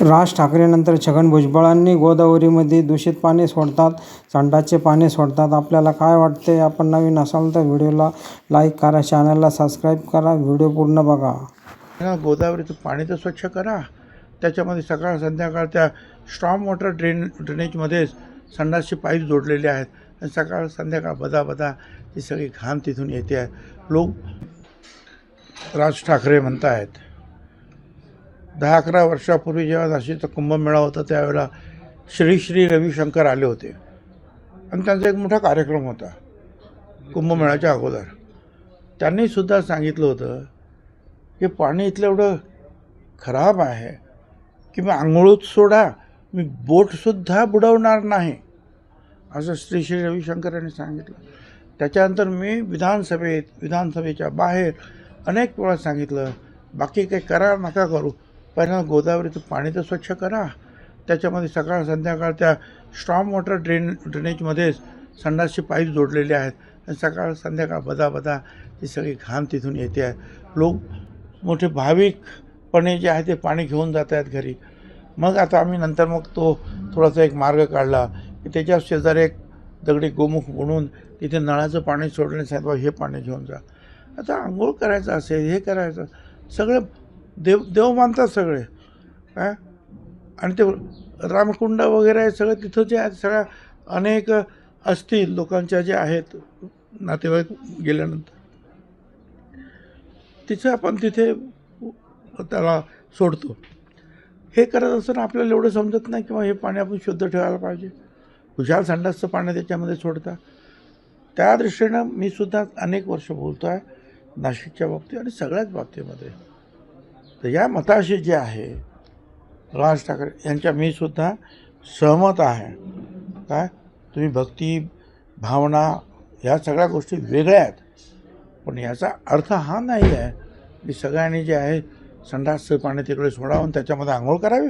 राज ठाकरेंनंतर छगन भुजबळांनी गोदावरीमध्ये दूषित पाणी सोडतात सांडाचे पाणी सोडतात. आपल्याला काय वाटते आपण नवीन असाल तर व्हिडिओला लाईक करा चॅनलला सबस्क्राईब करा व्हिडिओ पूर्ण बघा. गोदावरीचं पाणी तर स्वच्छ करा. त्याच्यामध्ये सकाळ संध्याकाळ त्या स्ट्रॉंग वॉटर ड्रेन ड्रेनेजमध्येच संडासचे पाईप जोडलेले आहेत. आणि सकाळ संध्याकाळ बदा बदा ती सगळी घाण तिथून येते. आहे लोक राज ठाकरे म्हणत आहेत दहा अकरा वर्षापूर्वी जेव्हा नाशिकचा कुंभमेळा होता त्यावेळेला श्री श्री रविशंकर आले होते. आणि त्यांचा एक मोठा कार्यक्रम होता कुंभमेळ्याच्या अगोदर. त्यांनीसुद्धा सांगितलं होतं हे पाणी इथलं एवढं खराब आहे की मी आंघोळूत सोडा मी बोटसुद्धा बुडवणार नाही. असं श्री श्री रविशंकर यांनी सांगितलं. त्याच्यानंतर मी विधानसभेत विधानसभेच्या बाहेर अनेक वेळा सांगितलं बाकी काही करा नका करू. पहिल्यांदा गोदावरीचं पाणी तर स्वच्छ करा. त्याच्यामध्ये सकाळ संध्याकाळ त्या स्ट्रॉम वॉटर ड्रेन ड्रेनेजमध्येच संडासचे पाईप जोडलेले आहेत. आणि सकाळ संध्याकाळ बदा बदा ती सगळी घाम तिथून येते. आहे लोक मोठे भाविकपणे जे आहे ते पाणी घेऊन जात आहेत घरी. मग आता आम्ही नंतर मग तो थोडासा एक मार्ग काढला की त्याच्या शेजारी एक दगडी गोमुख म्हणून तिथे नळाचं पाणी सोडण्यात सांगितलं हे पाणी घेऊन जा. आता आंघोळ करायचं असेल हे करायचं सगळं देव देव मानतात सगळे. काय आणि ते रामकुंड वगैरे आहे सगळं तिथं जे आहेत सगळ्या अनेक असतील लोकांच्या जे आहेत नातेवाईक गेल्यानंतर. तिथं आपण तिथे त्याला सोडतो. हे करत असताना आपल्याला एवढं समजत नाही किंवा हे पाणी आपण शुद्ध ठेवायला पाहिजे. हुशार संडासचं पाणी त्याच्यामध्ये सोडता. त्या दृष्टीनं मी सुद्धा अनेक वर्ष बोलतो आहे नाशिकच्या बाबतीत आणि सगळ्याच बाबतीमध्ये. तर या मताशी जे आहे राज ठाकरे यांच्या मी सुद्धा सहमत आहे. काय तुम्ही भक्ती भावना ह्या सगळ्या गोष्टी वेगळ्या आहेत. पण याचा अर्थ हा नाही आहे की सगळ्यांनी जे आहे संडासचं पाणी तिकडे सोडावून त्याच्यामध्ये आंघोळ करावी?